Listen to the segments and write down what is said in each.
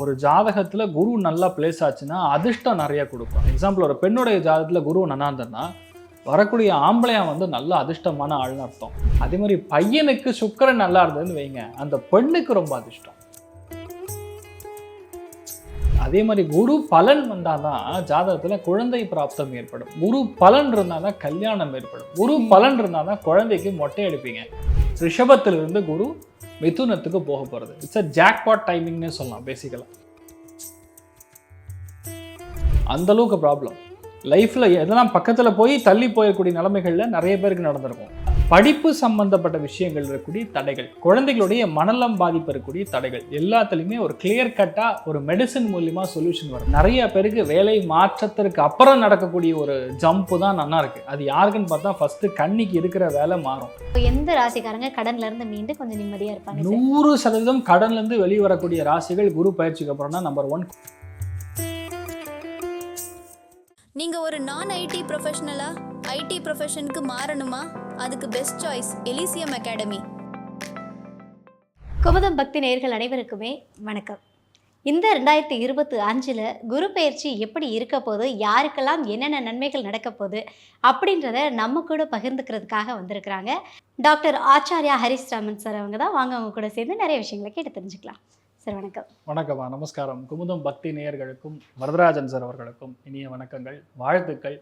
ஒரு ஜாதகத்தில் குரு நல்லா பிளேஸ் ஆச்சுன்னா அதிர்ஷ்டம் நிறைய கொடுக்கும். எக்ஸாம்பிள் ஒரு பெண்ணுடைய ஜாதகத்தில் குரு நல்லா இருந்ததுன்னா வரக்கூடிய ஆம்பளையா வந்து நல்ல அதிர்ஷ்டமான ஆள்னு அர்த்தம். அதே மாதிரி பையனுக்கு சுக்கரன் நல்லா இருந்ததுன்னு வைங்க அந்த பெண்ணுக்கு ரொம்ப அதிர்ஷ்டம். அதே மாதிரி குரு பலன் வந்தாதான் ஜாதகத்தில் குழந்தை பிராப்தம் ஏற்படும். குரு பலன் இருந்தாதான் கல்யாணம் ஏற்படும். குரு பலன் இருந்தாதான் குழந்தைக்கு மொட்டை அடிப்பீங்க. ரிஷபத்திலிருந்து குரு மிதுனத்துக்கு போக போகிறது இட்ஸ் அ ஜாக்பாட் டைமிங்னே சொல்லலாம் பேசிக்கலாக அந்த அளவுக்கு ப்ராப்ளம் லைஃப்பில் எதெல்லாம் பக்கத்தில் போய் தள்ளி போயக்கூடிய நிலைமைகளில் நிறைய பேருக்கு நடந்திருக்கும். படிப்பு சம்பந்தப்பட்ட விஷயங்கள் இருக்கக்கூடிய தடைகள் குழந்தைகளுடைய மனநலம் பாதிப்பு இருக்கக்கூடிய தடைகள் எல்லாத்துலேயுமே ஒரு கிளியர் கட்டாக ஒரு மெடிசன் மூலியமாக சொல்யூஷன் வரும். நிறைய பேருக்கு வேலை மாற்றத்திற்கு அப்புறம் நடக்கக்கூடிய ஒரு ஜம்ப்பு தான் நல்லா இருக்கு. அது யாருக்குன்னு பார்த்தா ஃபஸ்ட்டு கண்ணிக்கு இருக்கிற வேலை மாறும். எந்த ராசிக்காரங்க கடன்ல இருந்து மீண்டு கொஞ்சம் நிம்மதியா இருப்பாங்க நூறு சதவீதம் கடன்லேருந்து வெளியே வரக்கூடிய ராசிகள் குரு பயிற்சிக்கு அப்புறம் தான் நம்பர் ஒன் நீங்க ஒரு நான் ஐடி ப்ரொஃபஷனலா ஐடி ப்ரொஃபஷனுக்கு மாறணுமா? அதுக்கு best choice Elysium academy Kumudam Bhakti நேயர்கள் அனைவருக்குமே வணக்கம். இந்த ரெண்டாயிரத்தி இருபத்தி அஞ்சில் குரு பயிற்சி எப்படி இருக்க போது யாருக்கெல்லாம் என்னென்ன நன்மைகள் நடக்க போகுது அப்படின்றத நம்ம கூட பகிர்ந்துக்கிறதுக்காக வந்திருக்கிறாங்க. டாக்டர் ஆச்சாரியா ஹரிஸ்ராமன் சார் அவங்க தான் வாங்க அவங்க கூட சேர்ந்து நிறைய விஷயங்களை கேட்டு தெரிஞ்சுக்கலாம். சார் வணக்கம். வணக்கம்மா. நமஸ்காரம். குமுதம் பக்தி நேயர்களுக்கும் வரதராஜன் சார் அவர்களுக்கும் இனிய வணக்கங்கள் வாழ்த்துக்கள்.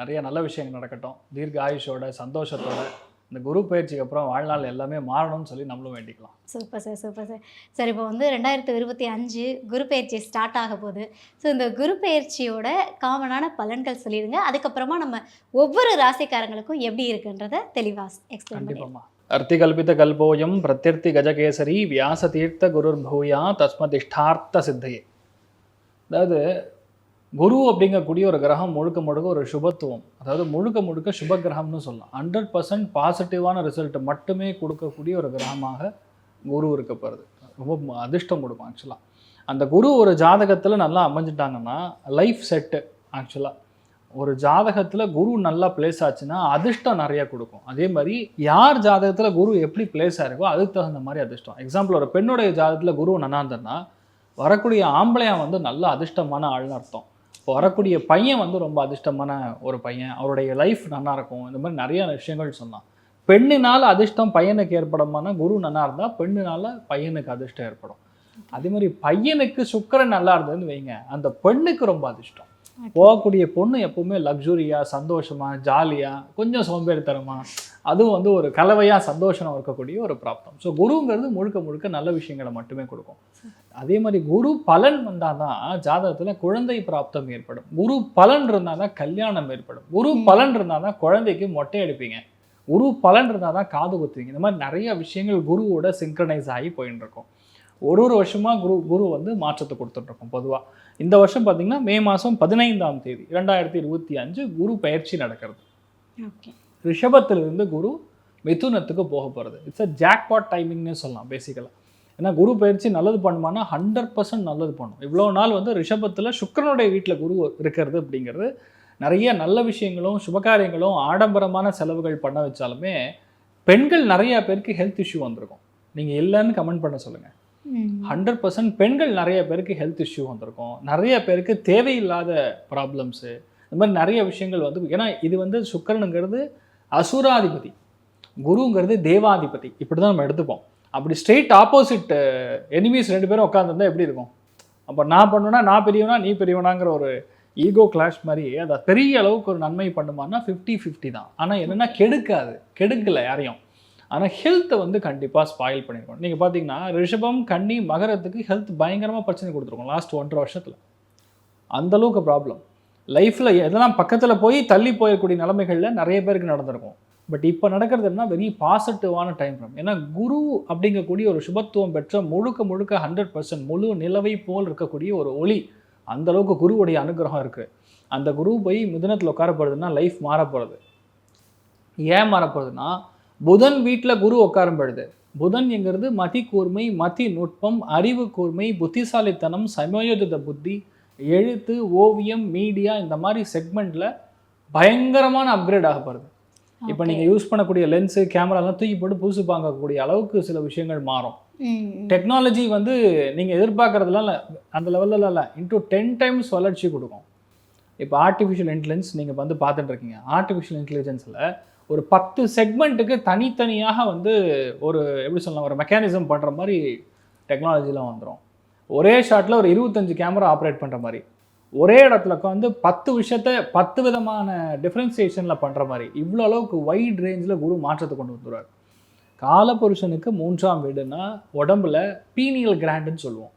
நிறைய நல்ல விஷயங்கள் நடக்கட்டும். தீர்க்க ஆயுஷோட சந்தோஷத்தோட இந்த குரு பயிற்சிக்கு அப்புறம் வாழ்நாள் எல்லாமே மாறணும்னு சொல்லி நம்மளும் வேண்டிக்கலாம். Super sir super sir. Sir இப்போ வந்து ரெண்டாயிரத்தி இருபத்தி அஞ்சு குரு பயிற்சி ஸ்டார்ட் ஆக போகுது. ஸோ இந்த குரு பயிற்சியோட காமனான பலன்கள் சொல்லிடுங்க. அதுக்கப்புறமா நம்ம ஒவ்வொரு ராசிக்காரங்களுக்கும் எப்படி இருக்குன்றத தெளிவாக எக்ஸ்பிளைன் பண்ணி கண்டிப்பாம்மா. அர்த்திகல்பித கல்போயம் பிரத்யர்த்தி கஜகேசரி வியாச தீர்த்த குருர் பூயா தஸ்மதிஷ்டார்த்த சித்தையே அதாவது குரு அப்படிங்கக்கூடிய ஒரு கிரகம் முழுக்க முழுக்க ஒரு சுபத்துவம். அதாவது முழுக்க முழுக்க சுப கிரகம்னு சொல்லலாம். ஹண்ட்ரட் பர்சன்ட் பாசிட்டிவான ரிசல்ட் மட்டுமே கொடுக்கக்கூடிய ஒரு கிரகமாக குரு இருக்கப்படுது ரொம்ப அதிர்ஷ்டம் கொடுக்கும் ஆக்சுவலாக அந்த குரு ஒரு ஜாதகத்தில் நல்லா அமைஞ்சிட்டாங்கன்னா லைஃப் செட்டு ஆக்சுவலாக ஒரு ஜாதகத்தில் குரு நல்லா பிளேஸ் ஆச்சுன்னா அதிர்ஷ்டம் நிறைய கொடுக்கும். அதே மாதிரி யார் ஜாதகத்தில் குரு எப்படி பிளேஸ் ஆயிருக்கோ அதுக்கு தகுந்த மாதிரி அதிர்ஷ்டம். எக்ஸாம்பிள் ஒரு பெண்ணுடைய ஜாதகத்தில் குரு நல்லா இருந்ததுன்னா வரக்கூடிய ஆம்பளையா வந்து நல்ல அதிர்ஷ்டமான ஆள்னு அர்த்தம். இப்போ வரக்கூடிய பையன் வந்து ரொம்ப அதிர்ஷ்டமான ஒரு பையன். அவருடைய லைஃப் நல்லாயிருக்கும் இந்த மாதிரி நிறைய விஷயங்கள் சொன்னான். பெண்ணினால் அதிர்ஷ்டம் பையனுக்கு ஏற்படுமானா குரு நல்லா இருந்தால் பெண்ணினால் பையனுக்கு அதிர்ஷ்டம் ஏற்படும். அதே மாதிரி பையனுக்கு சுக்கரன் நல்லா இருந்ததுன்னு வைங்க. அந்த பெண்ணுக்கு ரொம்ப அதிர்ஷ்டம். போகக்கூடிய பொண்ணு எப்பவுமே லக்ஸுரியா சந்தோஷமா ஜாலியா கொஞ்சம் சோம்பேறித்தனமா அதுவும் வந்து ஒரு கலவையா சந்தோஷம் இருக்கக்கூடிய ஒரு பிராப்தம். ஸோ குருங்கிறது முழுக்க முழுக்க நல்ல விஷயங்களை மட்டுமே கொடுக்கும். அதே மாதிரி குரு பலன் வந்தாதான் ஜாதகத்துல குழந்தை பிராப்தம் ஏற்படும். குரு பலன் இருந்தாதான் கல்யாணம் ஏற்படும். குரு பலன் இருந்தாதான் குழந்தைக்கு மொட்டை அடிப்பீங்க. குரு பலன் இருந்தாதான் காது குத்துவீங்க. இந்த மாதிரி நிறைய விஷயங்கள் குருவோட சிங்க்ரனைஸ் ஆகி போயின்னு இருக்கும். ஒரு ஒரு வருஷமா குரு குரு வந்து மாற்றத்தை கொடுத்துட்டு இருக்கோம் பொதுவா. இந்த வருஷம் பார்த்தீங்கன்னா மே மாதம் பதினைந்தாம் தேதி இரண்டாயிரத்தி இருபத்தி அஞ்சு குரு பயிற்சி நடக்கிறது. ரிஷபத்திலிருந்து குரு மிதுனத்துக்கு போக போகிறது இட்ஸ் அ ஜாக்பாட் டைமிங்னே சொல்லலாம் பேசிக்கலாக ஏன்னா குரு பயிற்சி நல்லது பண்ணுமானா ஹண்ட்ரட் பர்சன்ட் நல்லது பண்ணும். இவ்வளோ நாள் வந்து ரிஷபத்தில் சுக்கிரனுடைய வீட்டில் குரு இருக்கிறது அப்படிங்கிறது நிறைய நல்ல விஷயங்களும் சுபகாரியங்களும் ஆடம்பரமான செலவுகள் பண்ண வச்சாலுமே பெண்கள் நிறைய பேருக்கு ஹெல்த் இஷ்யூ வந்திருக்கும். நீங்கள் இல்லைன்னு கமெண்ட் பண்ண சொல்லுங்கள் ஹண்ட்ரட் பர்சன்ட் பெண்கள் நிறைய பேருக்கு ஹெல்த் இஷ்யூ வந்திருக்கும். நிறைய பேருக்கு தேவையில்லாத ப்ராப்ளம்ஸு இந்த மாதிரி நிறைய விஷயங்கள் வந்து ஏன்னா இது வந்து சுக்கரனுங்கிறது அசுராதிபதி. குருங்கிறது தேவாதிபதி. இப்படி தான் நம்ம எடுத்துப்போம். அப்படி ஸ்ட்ரெயிட் ஆப்போசிட் எனிமீஸ் ரெண்டு பேரும் உட்காந்துருந்தா எப்படி இருக்கும்? அப்போ நான் பண்ணுவேன்னா நான் பெரியவனா நீ பெரியவனாங்கிற ஒரு ஈகோ கிளாஷ் மாதிரி அதை பெரிய அளவுக்கு ஒரு நன்மை பண்ணுமான்னா ஃபிஃப்டி ஃபிஃப்டி தான். ஆனால் என்னென்னா கெடுக்காது. கெடுக்கல யாரையும். ஆனால் ஹெல்த்தை வந்து கண்டிப்பாக ஸ்பாயில் பண்ணியிருக்கோம் நீங்கள் பார்த்தீங்கன்னா ரிஷபம் கன்னி மகரத்துக்கு ஹெல்த் பயங்கரமாக பிரச்சனை கொடுத்துருக்கோம் லாஸ்ட் ஒன்றரை வருஷத்தில். அந்தளவுக்கு ப்ராப்ளம் லைஃப்பில் எதெல்லாம் பக்கத்தில் போய் தள்ளி போயக்கூடிய நிலைமைகளில் நிறைய பேருக்கு நடந்திருக்கும். பட் இப்போ நடக்கிறது என்ன வெரி பாசிட்டிவான டைம் ஃப்ரம் ஏன்னா குரு அப்படிங்கக்கூடிய ஒரு சுபத்துவம் பெற்ற முழுக்க முழுக்க ஹண்ட்ரட் பர்சன்ட் முழு நிலவை போல் இருக்கக்கூடிய ஒரு ஒளி. அந்த அளவுக்கு குருவுடைய அனுகிரகம் இருக்குது அந்த குரு போய் மிதனத்தில் உட்கார போகிறதுனா லைஃப் மாற போகிறது ஏன் மாற போகிறதுனா புதன் வீட்டில் குரு உட்காரும் பொழுது புதன் என்கிறது மதி கூர்மை மதி நுட்பம் அறிவு கூர்மை புத்திசாலித்தனம் சமயோஜித புத்தி எழுத்து ஓவியம் மீடியா இந்த மாதிரி செக்மெண்ட்டில் பயங்கரமான அப்கிரேட் ஆக போகிறது இப்போ. நீங்கள் யூஸ் பண்ணக்கூடிய லென்ஸு கேமராலாம் தூக்கி போட்டு புதுசு பார்க்கக்கூடிய அளவுக்கு சில விஷயங்கள் மாறும். டெக்னாலஜி வந்து நீங்கள் எதிர்பார்க்கறதுலாம் அந்த லெவலில் இல்லை இன்டூ டென் டைம்ஸ் வளர்ச்சி கொடுக்கும் இப்போ ஆர்டிஃபிஷியல் இன்டெலிஜென்ஸ் நீங்கள் வந்து பார்த்துட்டு இருக்கீங்க ஆர்டிஃபிஷியல் இன்டெலிஜென்ஸில் ஒரு பத்து செக்மெண்ட்டுக்கு தனித்தனியாக வந்து ஒரு எப்படி சொல்லலாம் ஒரு மெக்கானிசம் பண்ணுற மாதிரி டெக்னாலஜிலாம் வந்துடும் ஒரே ஷாட்டில் ஒரு இருபத்தஞ்சு கேமரா ஆப்ரேட் பண்ணுற மாதிரி. ஒரே இடத்துல உட்காந்து பத்து விஷயத்த பத்து விதமான டிஃப்ரென்சியேஷனில் பண்ணுற மாதிரி. இவ்வளோ அளவுக்கு வைட் ரேஞ்சில் குரு மாற்றத்தை கொண்டு வந்துடுவார் காலபுருஷனுக்கு மூன்றாம் வீடுனா உடம்புல பீனியல் கிளாண்டுன்னு சொல்லுவோம்.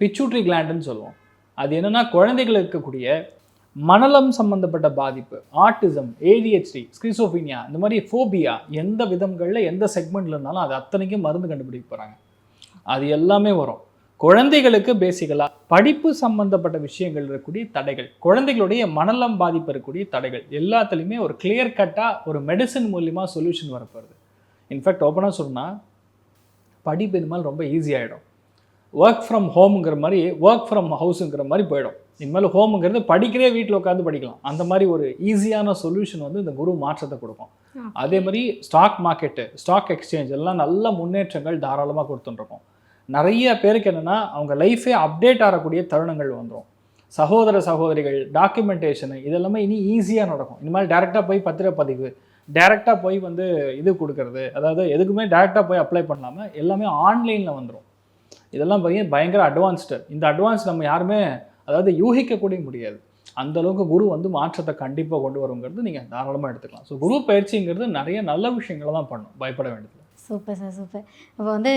பிச்சூட்ரி கிளாண்டுன்னு சொல்லுவோம். அது என்னென்னா குழந்தைகள் இருக்கக்கூடிய மனலம் சம்பந்தப்பட்ட பாதிப்பு ஆர்டிசம் ஏடிஹெச்டி ஸ்கிரிசோஃபீனியா இந்த மாதிரி ஃபோபியா எந்த விதங்களில் எந்த செக்மெண்ட்ல இருந்தாலும் அது அத்தனைக்கும் மருந்து கண்டுபிடிக்க போகிறாங்க அது எல்லாமே வரும். குழந்தைகளுக்கு பேசிக்கலாக படிப்பு சம்பந்தப்பட்ட விஷயங்கள் இருக்கக்கூடிய தடைகள் குழந்தைகளுடைய மனலம் பாதிப்பு இருக்கக்கூடிய தடைகள் எல்லாத்துலேயுமே ஒரு கிளியர் கட்டாக ஒரு மெடிசன் மூலியமாக சொல்யூஷன் வரப்போகுது இன்ஃபேக்ட் ஓப்பனாக சொன்னால் படிப்பு இனிமேல் ரொம்ப ஈஸியாகிடும் ஒர்க் ஃப்ரம் ஹோம்ங்கிற மாதிரி ஒர்க் ஃப்ரம் ஹவுஸுங்கிற மாதிரி போயிடும். இனிமேல் ஹோமுங்கிறது படிக்கிறே வீட்டில் உட்காந்து படிக்கலாம். அந்த மாதிரி ஒரு ஈஸியான சொல்யூஷன் வந்து இந்த குரு மாற்றத்தை கொடுக்கும். அதே மாதிரி ஸ்டாக் மார்க்கெட்டு ஸ்டாக் எக்ஸ்சேஞ்ச் எல்லாம் நல்ல முன்னேற்றங்கள் தாராளமாக கொடுத்துட்டுருக்கோம். நிறைய பேருக்கு என்னென்னா அவங்க லைஃபே அப்டேட் ஆகக்கூடிய தருணங்கள் வந்துடும் சகோதர சகோதரிகள் டாக்குமெண்டேஷனு இதெல்லாமே இனி ஈஸியாக நடக்கும். இனிமேல் டேரெக்டாக போய் பத்திரப்பதிவு டேரெக்டாக போய் வந்து இது கொடுக்கறது அதாவது எதுக்குமே டேரெக்டாக போய் அப்ளை பண்ணாமல் எல்லாமே ஆன்லைனில் வந்துடும் இதெல்லாம் பையன் பயங்கர அட்வான்ஸ்டு இந்த அட்வான்ஸ் நம்ம யாருமே அதாவது யூகிக்கக்கூடிய முடியாது. அந்த அளவுக்கு குரு வந்து மாற்றத்தை கண்டிப்பாக கொண்டு வருங்கிறது நீங்கள் தாராளமாக எடுத்துக்கலாம். ஸோ குரு பயிற்சிங்கிறது நிறைய நல்ல விஷயங்களை தான் பண்ணும். பயப்பட வேண்டியது சூப்பர் சார் சூப்பர். இப்போ வந்து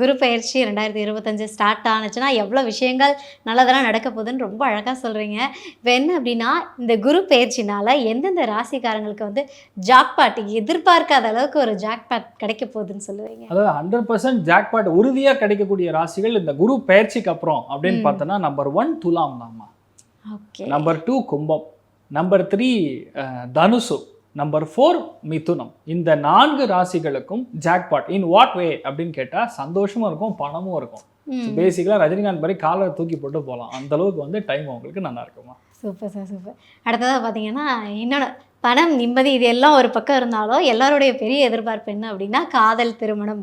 குரு பயிற்சி ரெண்டாயிரத்தி இருபத்தஞ்சு ஸ்டார்ட் ஆனுச்சுன்னா எவ்வளோ விஷயங்கள் நல்லதெல்லாம் நடக்க போகுதுன்னு ரொம்ப அழகாக சொல்கிறீங்க இப்போ என்ன அப்படின்னா இந்த குரு பயிற்சினால எந்தெந்த ராசிக்காரங்களுக்கு வந்து ஜாக்பாட் எதிர்பார்க்காத அளவுக்கு ஒரு ஜாக்பாட் கிடைக்க போகுதுன்னு சொல்லுவீங்க? அதாவது ஹண்ட்ரட் பர்சன்ட் ஜாக்பாட் உறுதியாக கிடைக்கக்கூடிய ராசிகள் இந்த குரு பயிற்சிக்கு அப்புறம் அப்படின்னு. பார்த்தோன்னா நம்பர் ஒன் துலாம் தாம்மா. ஓகே நம்பர் டூ கும்பம். நம்பர் த்ரீ தனுசு. நம்பர் ஃபோர் மிதுனம். இந்த நான்கு ராசிகளுக்கும் ஜாக்பாட் இன் வாட் வே அப்படின்னு கேட்டால் சந்தோஷமும் இருக்கும் பணமும் இருக்கும். பேசிக்கலாக ரஜினிகாந்த் மாதிரி காலை தூக்கி போட்டு போகலாம் அந்த அளவுக்கு வந்து டைம் உங்களுக்கு நல்லா இருக்குமா? சூப்பர் சார் சூப்பர் அடுத்ததாக பார்த்தீங்கன்னா இன்னொன்று பணம் நிம்மதி இது எல்லாம் ஒரு பக்கம் இருந்தாலும் எல்லாருடைய பெரிய எதிர்பார்ப்பு என்ன அப்படின்னா காதல் திருமணம்.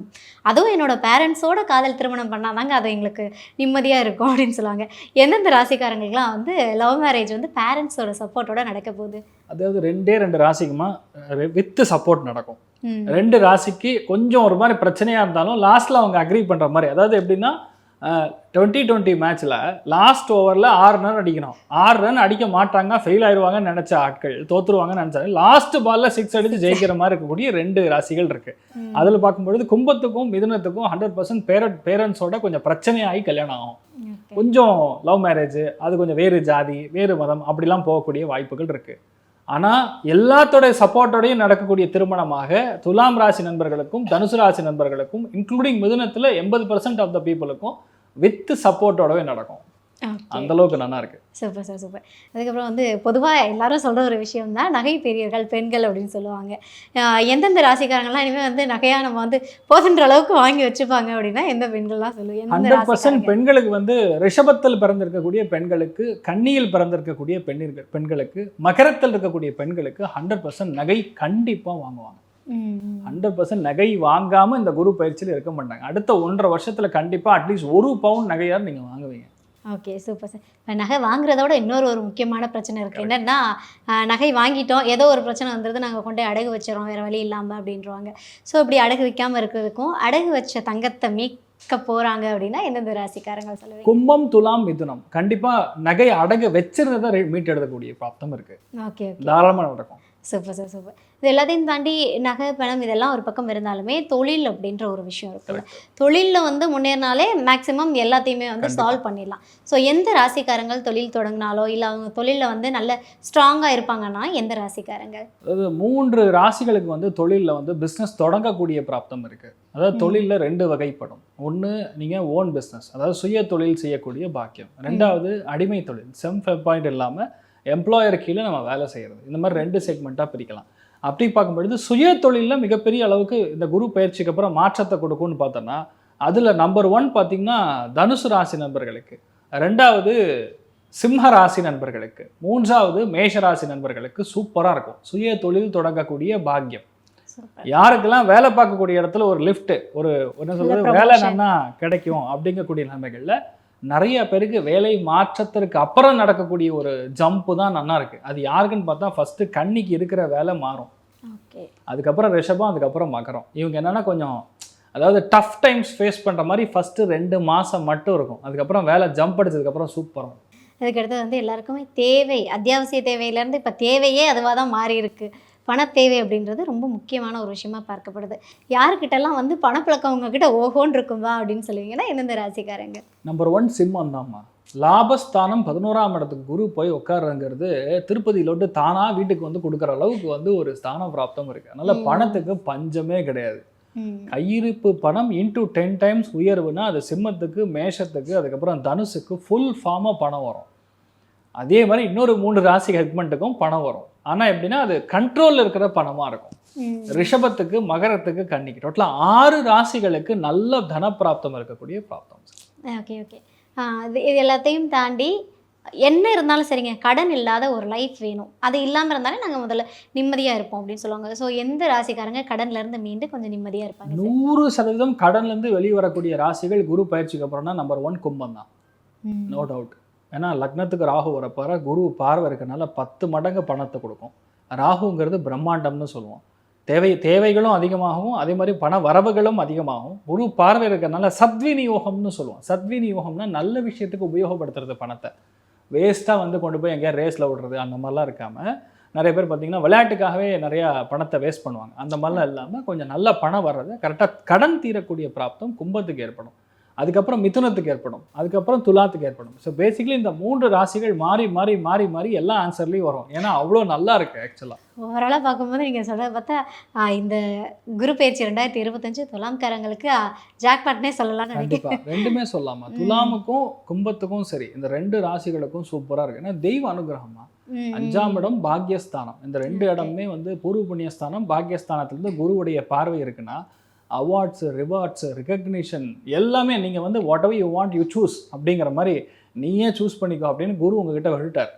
அதுவும் என்னோட பேரண்ட்ஸோட காதல் திருமணம் பண்ணாதாங்க அது எங்களுக்கு நிம்மதியாக இருக்கும் அப்படின்னு சொல்லுவாங்க. எந்தெந்த ராசிக்காரங்களுக்குலாம் வந்து லவ் மேரேஜ் வந்து பேரண்ட்ஸோட சப்போர்ட்டோட நடக்க போகுது? அதாவது ரெண்டே ரெண்டு ராசிக்குமா வித்து சப்போர்ட் நடக்கும். ரெண்டு ராசிக்கு கொஞ்சம் ஒரு மாதிரி பிரச்சனையாக இருந்தாலும் லாஸ்ட்டில் அவங்க அக்ரி பண்ணுற மாதிரி. அதாவது எப்படின்னா டுவெண்ட்டி டுவெண்ட்டி மேட்ச்சில் லாஸ்ட் ஓவரில் ஆறு ரன் அடிக்கணும். ஆறு ரன் அடிக்க மாட்டாங்க ஃபெயில் ஆயிடுவாங்கன்னு நினச்ச ஆட்கள் தோத்துருவாங்கன்னு நினச்சாங்க லாஸ்ட் பாலில் சிக்ஸ் அடித்து ஜெயிக்கிற மாதிரி இருக்கக்கூடிய ரெண்டு ராசிகள் இருக்குது. அதில் பார்க்கும்பொழுது கும்பத்துக்கும் மிதுனத்துக்கும் ஹண்ட்ரட் பர்சன்ட் பேரண்ட் பேரண்ட்ஸோட கொஞ்சம் பிரச்சனையாகி கல்யாணம் ஆகும். கொஞ்சம் லவ் மேரேஜ் அது கொஞ்சம் வேறு ஜாதி வேறு மதம் அப்படிலாம் போகக்கூடிய வாய்ப்புகள் இருக்குது ஆனால் எல்லாத்தோடைய சப்போர்ட்டோடையும் நடக்கக்கூடிய திருமணமாக துலாம் ராசி நண்பர்களுக்கும் தனுசு ராசி நண்பர்களுக்கும் இன்க்ளூடிங் மிதுனத்தில் எண்பது பர்சன்ட் ஆஃப் த பீப்புளுக்கும் வித் சப்போர்ட்டோடவே நடக்கும். அந்த அளவுக்கு நல்லா இருக்கு சூப்பர் சார் சூப்பர். அதுக்கப்புறம் வந்து பொதுவாக எல்லாரும் சொல்கிற ஒரு விஷயம் தான் நகை பெரியர்கள் பெண்கள் அப்படின்னு சொல்லுவாங்க. எந்தெந்த ராசிக்காரங்களாம் இனிமேல் வந்து நகையாக நம்ம வந்து போதுன்ற அளவுக்கு வாங்கி வச்சுப்பாங்க அப்படின்னா எந்த பெண்கள்லாம் எந்தெந்த ஹண்ட்ரட் பர்சன்ட் பெண்களுக்கு வந்து ரிஷபத்தில் பிறந்திருக்கக்கூடிய பெண்களுக்கு கன்னியில் பிறந்திருக்கக்கூடிய பெண்ணிற்கு பெண்களுக்கு மகரத்தில் இருக்கக்கூடிய பெண்களுக்கு ஹண்ட்ரட் பர்சன்ட் நகை கண்டிப்பாக வாங்குவாங்க. ஹண்ட்ரட் பர்சன்ட் நகை வாங்காமல் இந்த குரு பயிற்சியில் இருக்க மாட்டாங்க. அடுத்த ஒன்றரை வருஷத்தில் கண்டிப்பாக அட்லீஸ்ட் ஒரு பவுன் நகையாவது நீங்கள் வாங்குவீங்க. ஓகே சூப்பர் சார் இப்போ நகை வாங்குறதோட இன்னொரு ஒரு முக்கியமான பிரச்சனை இருக்குது என்னன்னா நகை வாங்கிட்டோம் ஏதோ ஒரு பிரச்சனை வந்துடுது நாங்கள் கொண்டு அடகு வச்சிடறோம் வேறு வழி இல்லாமல் அப்படின்றவாங்க. ஸோ இப்படி அடகு வைக்காமல் இருக்கிறதுக்கும் அடகு வச்ச தங்கத்தை மீட்க போகிறாங்க அப்படின்னா எந்தெந்த ராசிக்காரங்க சொல்லுவீங்க? கும்பம் துலாம் மிதுனம். கண்டிப்பாக நகை அடகு வச்சிருந்ததை மீட்டெடுக்கக்கூடிய பிராப்தம் இருக்குது ஓகே ஓகே தாராளமாக நடக்கும். Super sir super. இது எல்லாத்தையும் தாண்டி நகை பணம் இதெல்லாம் ஒரு பக்கம் இருந்தாலுமே தொழில் அப்படின்ற ஒரு விஷயம் இருக்குல்ல. தொழிலில் வந்து முன்னேறினாலே மேக்ஸிமம் எல்லாத்தையுமே வந்து. சால்வ் பண்ணிடலாம். ஸோ எந்த ராசிக்காரங்கள் தொழில் தொடங்கினாலோ இல்லை அவங்க தொழிலில் வந்து நல்ல ஸ்ட்ராங்காக இருப்பாங்கன்னா எந்த ராசிக்காரங்கள் அதாவது மூன்று ராசிகளுக்கு வந்து தொழிலில் வந்து பிஸ்னஸ் தொடங்கக்கூடிய பிராப்தம் இருக்குது அதாவது. தொழிலில் ரெண்டு வகைப்படும். ஒன்று நீங்கள் ஓன் பிஸ்னஸ் அதாவது சுய தொழில் செய்யக்கூடிய பாக்கியம். ரெண்டாவது அடிமை தொழில். செம்ஃப் பாயிண்ட் இல்லாமல் எம்ப்ளாயர் கீழே நம்ம வேலை செய்கிறது இந்த மாதிரி ரெண்டு செக்மெண்ட்டாக பிரிக்கலாம். அப்படி பார்க்கும்பொழுது சுய தொழிலில் மிகப்பெரிய அளவுக்கு இந்த குரு பயிற்சிக்கு அப்புறம் மாற்றத்தை கொடுக்கும்னு பார்த்தோன்னா அதில் நம்பர் ஒன் பார்த்தீங்கன்னா தனுசு ராசி நண்பர்களுக்கு. ரெண்டாவது சிம்ம ராசி நண்பர்களுக்கு. மூன்றாவது மேஷ ராசி நண்பர்களுக்கு சூப்பராக இருக்கும். சுய தொழில் தொடங்கக்கூடிய பாக்கியம். யாருக்கெல்லாம் வேலை பார்க்கக்கூடிய இடத்துல ஒரு லிஃப்ட் ஒரு என்ன சொல்றது. வேலை நன்னா கிடைக்கும் அப்படிங்கக்கூடிய நிலைமைகள்ல நிறைய பேருக்கு வேலை மாற்றத்திற்கு அப்புறம் நடக்கக்கூடிய ஒரு ஜம்ப் தான் நன்னா இருக்கு. அது யாருக்குன்னு பார்த்தா ஃபர்ஸ்ட் கன்னிக்கு இருக்கிற வேலை மாறும். அதுக்கப்புறம் ரிஷபம் அதுக்கப்புறம் மகரம். இவங்க என்னன்னா கொஞ்சம் அதாவது டஃப் டைம்ஸ் ஃபேஸ் பண்ற மாதிரி ஃபர்ஸ்ட் ரெண்டு மாசம் மட்டும் இருக்கும். அதுக்கப்புறம் வேலை ஜம்ப் அடிச்சதுக்கப்புறம் சூப்பரும் அதுக்கடுத்து வந்து எல்லாருக்குமே தேவை. அத்தியாவசிய தேவையிலேருந்து இப்போ தேவையே அதுவாக தான் மாறி இருக்கு பண தேவை அப்படின்றது ரொம்ப முக்கியமான ஒரு விஷயமா பார்க்கப்படுது. யாருக்கிட்டலாம் வந்து பணப்பழக்கம் உங்ககிட்ட ஓஹோன்னு இருக்கும்பா அப்படின்னு சொல்லுவீங்கன்னா எந்தெந்த ராசிக்காரங்க? நம்பர் ஒன் சிம்மம் தான்மா லாபஸ்தானம் பதினோராம் இடத்துக்கு குரு போய் உட்காருங்கிறது திருப்பதியில விட்டு தானா வீட்டுக்கு வந்து கொடுக்குற அளவுக்கு வந்து ஒரு ஸ்தான பிராப்தம் இருக்கு. அதனால. பணத்துக்கு பஞ்சமே கிடையாது. கையிருப்பு பணம் இன்டூ டென் டைம்ஸ் உயர்வுனா அது சிம்மத்துக்கு மேஷத்துக்கு அதுக்கப்புறம் தனுசுக்கு ஃபுல் ஃபார்மாக பணம் வரும். அதே மாதிரி இன்னொரு மூன்று ராசி ஹெக்மெண்ட்டுக்கும் பணம் வரும். ஆனால் எப்படின்னா அது கண்ட்ரோலில் இருக்கிற பணமாக இருக்கும். ரிஷபத்துக்கு மகரத்துக்கு கன்னிக்கு டோட்டலாக ஆறு ராசிகளுக்கு நல்ல தனப்பிராப்தம் இருக்கக்கூடிய பிராப்தம் ஓகே ஓகே இது எல்லாத்தையும் தாண்டி என்ன இருந்தாலும் சரிங்க கடன் இல்லாத ஒரு லைஃப் வேணும். அது இல்லாமல் இருந்தாலே நாங்கள் முதல்ல நிம்மதியாக இருப்போம் அப்படின்னு சொல்லுவாங்க. ஸோ எந்த ராசிக்காரங்க கடன்ல இருந்து மீண்டு கொஞ்சம் நிம்மதியாக இருப்பாங்க? நூறு சதவீதம் கடன்லேருந்து வெளியே வரக்கூடிய ராசிகள் குரு பயிற்சிக்கு அப்புறம்னா நம்பர் ஒன் கும்பம் தான். நோ டவுட் ஏன்னா லக்னத்துக்கு ராகு வரப்போற குரு பார்வை இருக்கிறனால பத்து மடங்கு பணத்தை கொடுக்கும். ராகுங்கிறது பிரம்மாண்டம்னு சொல்லுவோம். தேவை தேவைகளும் அதிகமாகும் அதே மாதிரி பண வரவுகளும் அதிகமாகும் குரு பார்வை இருக்கிறனால சத்விநியோகம்னு சொல்லுவோம். சத்விநியோகம்னா நல்ல விஷயத்துக்கு உபயோகப்படுத்துறது பணத்தை. வேஸ்ட்டாக வந்து கொண்டு போய் எங்கேயா ரேஸில் விடுறது அந்த மாதிரிலாம் இருக்காமல் நிறைய பேர் பார்த்தீங்கன்னா விளையாட்டுக்காகவே நிறையா பணத்தை வேஸ்ட் பண்ணுவாங்க. அந்த மாதிரிலாம் இல்லாமல் கொஞ்சம் நல்ல பணம் வர்றது கரெக்டாக கடன் தீரக்கூடிய பிராப்தம் கும்பத்துக்கு ஏற்படும். அதுக்கப்புறம் மிதுனத்துக்கு ஏற்படும். அதுக்கப்புறம் துலாத்துக்கு ஏற்படும். ஸோ பேசிக்கலி இந்த மூன்று ராசிகள் மாறி மாறி மாறி மாறி எல்லா ஆன்சர்லேயும் வரும். ஏன்னா அவ்வளோ நல்லா இருக்கு ஆக்சுவலாக ஓவராலாக பார்க்கும்போது நீங்கள் சொல்கிறத பார்த்தா இந்த குரு பயிற்சி ரெண்டாயிரத்தி இருபத்தஞ்சு துலாம்காரங்களுக்கு ஜாக்பாட்னே சொல்லலாம்னு நினைக்கிறேன். ரெண்டுமே சொல்லலாமா? ம். துலாமுக்கும் கும்பத்துக்கும் சரி இந்த ரெண்டு ராசிகளுக்கும் சூப்பரா இருக்கு. ஏன்னா தெய்வ அனுகிரகமா அஞ்சாம் இடம் பாக்யஸ்தானம். இந்த ரெண்டு. இடமுமே வந்து பூர்வ புண்ணியஸ்தானம் பாக்யஸ்தானத்திலிருந்து குருவுடைய பார்வை இருக்குன்னா அவார்ட்ஸ் ரிவார்ட்ஸ் ரெகக்னிஷன் எல்லாமே நீங்க வந்து whatever you want you choose அப்படிங்கிற மாதிரி நீயே சூஸ் பண்ணிக்கோ அப்படின்னு குரு உங்ககிட்ட விட்டுட்டார்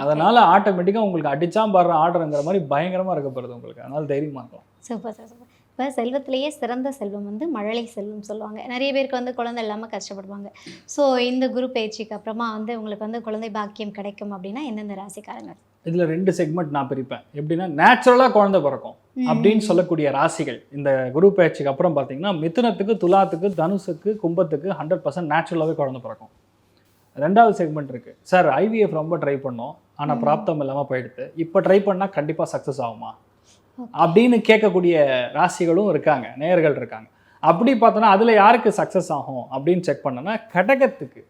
அதனால ஆட்டோமேட்டிக்காக உங்களுக்கு அடிச்சாம் பாடுற ஆர்டருங்கிற மாதிரி பயங்கரமா இருக்க போகிறது உங்களுக்கு. அதனால தைரியமா இருக்கலாம் சூப்பர் சார் சூப்பர். இப்போ செல்வத்திலேயே சிறந்த செல்வம் வந்து மழலை செல்வம் சொல்லுவாங்க. நிறைய பேருக்கு வந்து குழந்தை இல்லாமல் கஷ்டப்படுவாங்க. ஸோ இந்த குரு பயிற்சிக்கு அப்புறமா வந்து உங்களுக்கு வந்து குழந்தை பாக்கியம் கிடைக்கும் அப்படின்னா எந்தெந்த ராசிக்காரங்க? இதுல ரெண்டு செக்மெண்ட் நான் பிரிப்பேன். எப்படின்னா நேச்சுரலா குழந்தை பிறக்கும் அப்படின்னு சொல்லக்கூடிய ராசிகள். இந்த குரு பயிற்சிக்கு அப்புறம் பார்த்தீங்கன்னா மிதுனத்துக்கு துலாத்துக்கு தனுசுக்கு கும்பத்துக்கு ஹண்ட்ரட் பர்சன்ட் நேச்சுரலாகவே குழந்தை பிறக்கும். ரெண்டாவது செக்மெண்ட் இருக்கு. சார் ஐவிஎஃப் ரொம்ப ட்ரை பண்ணோம். ஆனால். பிராப்தம் இல்லாமல் போயிடுது. இப்போ ட்ரை பண்ணால் கண்டிப்பாக சக்ஸஸ் ஆகுமா. அப்படின்னு கேட்கக்கூடிய ராசிகளும் இருக்காங்க. நேயர்கள் இருக்காங்க. அப்படி பார்த்தோன்னா அதில் யாருக்கு சக்ஸஸ் ஆகும் அப்படின்னு செக் பண்ணோன்னா கடகத்துக்கு.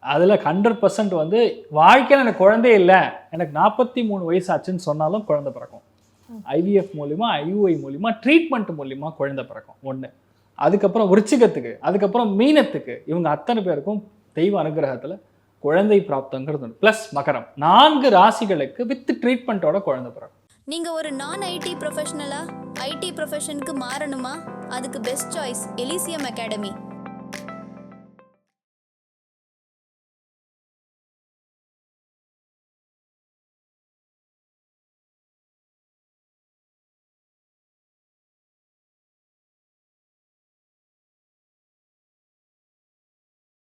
அதில் ஹண்ட்ரட் பர்சன்ட் வந்து வாழ்க்கையில் எனக்கு குழந்தையே இல்லை. எனக்கு நாற்பத்தி மூணு வயசு ஆச்சுன்னு சொன்னாலும் குழந்தை பிறக்கும். ஐவிஎஃப் மூலிமா ஐயூஐ மூலிமா ட்ரீட்மெண்ட் மூலிமா குழந்தை பிறக்கும். ஒன்று அதுக்கப்புறம் விருச்சிகத்துக்கு அதுக்கப்புறம் மீனத்துக்கு. இவங்க அத்தனை பேருக்கும் தெய்வ அனுகிரகத்தில் குழந்தை பிராப்தங்கிறது ப்ளஸ் மகரம். நான்கு ராசிகளுக்கு வித் ட்ரீட்மெண்ட்டோட குழந்தை பிறக்கும். நீங்கள் ஒரு நான் ஐடி ப்ரொஃபஷனலா ஐடி ப்ரொஃபஷனுக்கு மாறணுமா? அதுக்கு பெஸ்ட் சாய்ஸ் எலிசியம் அகாடமி